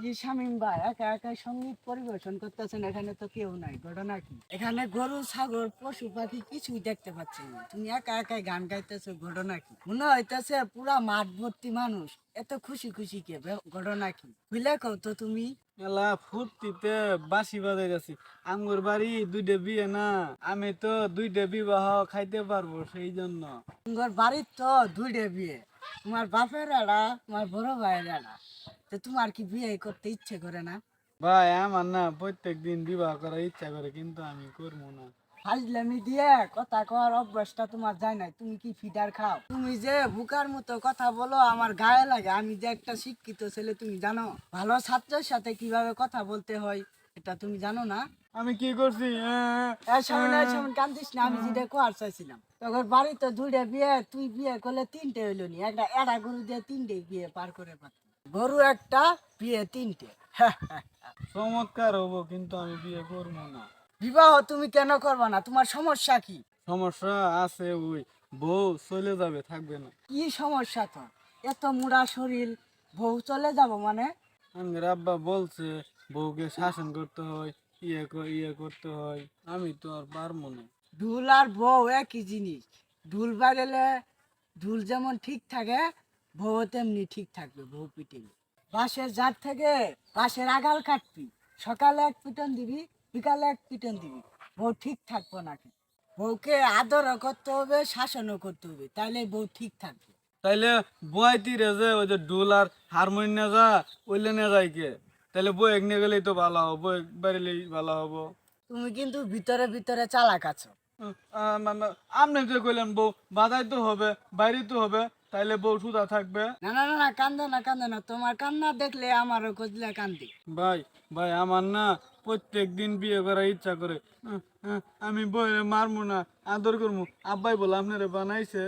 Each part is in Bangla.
ই শামিম ভাই একা একা সংগীত পরিবেশন করতেছেন এখানে তো কেউ নাই। ঘটনা কি? এখানে গরু ছাগল পশু পাখি কিছুই দেখতে পাচ্ছি না। তুমি একা একাই গান গাইতেছো ঘটনা কি? মনে হইতেছে পুরা মাঠ ভর্তি মানুষ। এত খুশি খুশি কে? ঘটনা কি? বুঝলে কও তো তুমি? এলা ফুর্তিতে বাঁশি বাজে গেছি আঙ্গুর বাড়ি দুইটা বিয়ে না আমি তো দুইটা বিবাহ খাইতে পারব সেই জন্য তোমার বাড়ির তো দুইটা বিয়ে। তোমার বাপের আড়া তোমার বড় ভাইয়ের এরা তো তোমার কি বিয়ে করতে ইচ্ছে করে না? ভাই আমার না প্রত্যেক দিন বিবাহ করার ইচ্ছা করে কিন্তু আমি করব না। ফাজলামি দিয়ে কথা কর অভ্যাসটা তোমার যায় তুমি কি ফিডার খাও? তুমি যে বুকার মতো কথা বলো আমার গায়ে লাগে। আমি যে একটা শিক্ষিত ছেলে তুমি জানো? ভালো ছাত্রের সাথে কীভাবে কথা বলতে হয় এটা তুমি জানো না? আমি কি করছি? সামনে সামনে কান্দিস না। আমি যেটা কোয়ার চাইছিলাম। তখন বাড়িতে দুইটা বিয়ে তুই বিয়ে করলে তিনটে হইল নি। একটা এড়া গরু দিয়ে তিনটে বিয়ে পার করে পারতি গরু একটা বিয়ে তিনটে। চমৎকার হব কিন্তু আমি বিয়ে করব না। বিবাহ তুমি কেন করবা না? তোমার সমস্যা কি? সমস্যা আছে ওই বউ চলে যাবে থাকবে না। কি সমস্যা তো এত মুড়া শরীর বউ চলে যাব মানে? আমার আব্বা বলছে বউকে শাসন করতে হয় ইয়ে ইয়ে করতে হয়। আমি তো আর পারব না। ঢুল আর বউ একই জিনিস। ঢুল বাজলে ঢুল যেমন ঠিক থাকে বউ তেমনি ঠিক থাকবে বউ পিটিবি। বাঁশের জাত থেকে বাঁশের আগাল কাটবি। সকালে এক পিটন দিবি বিকালে এক পিটন দিবি। বউ ঠিক থাকব নাকি বউকে আদরও করতে হবে শাসনও করতে হবে তাহলে বউ ঠিক থাকবে। তাইলে বই তীরে যে ওই যে ডুল আর হারমোনিয়াম নিয়ে যা ওইলে নিয়ে যায় কে? তাইলে বই এক নিয়ে গেলেই তো ভালো হব বাড়িলেই ভালো হব। তুমি কিন্তু ভিতরে ভিতরে চালাক আছো। আপনি যে কইলেন বউ বাধাই তো হবে বাইরে তো হবে। তাইলে বউ সুদা থাকবে? না না না কান্দে না কান্দে না। তোমার কান্না দেখলে আমারও কজলে কান্দি। ভাই ভাই আমার না প্রত্যেক দিন বিয়ে করার ইচ্ছা করে। আমি বইরে মারমু না আদর করমু। আব্বাই বলে আপনারে বানাইছে।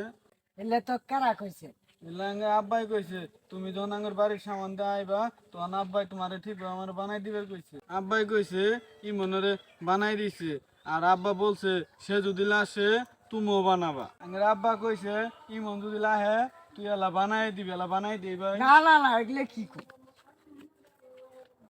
এলে তো কারা কইছে? লাঙ্গে আব্বাই কইছে তুমি যখন আঙ্গর বাড়ির সামান দিয়ে আইবা তখন আব্বাই তোমারে ঠিক আমার বানাই দিবে কইছে। আব্বাই কইছে ই মনরে বানাই দিছে। আর আব্বা বলছে সে যদি লাসে তুমিও বানাবা আমার আব্বা কইছে ইমন যদি লাহে তুই এলা বানাই দিবি এলা বানাই দিবা না না না এগুলো কি কর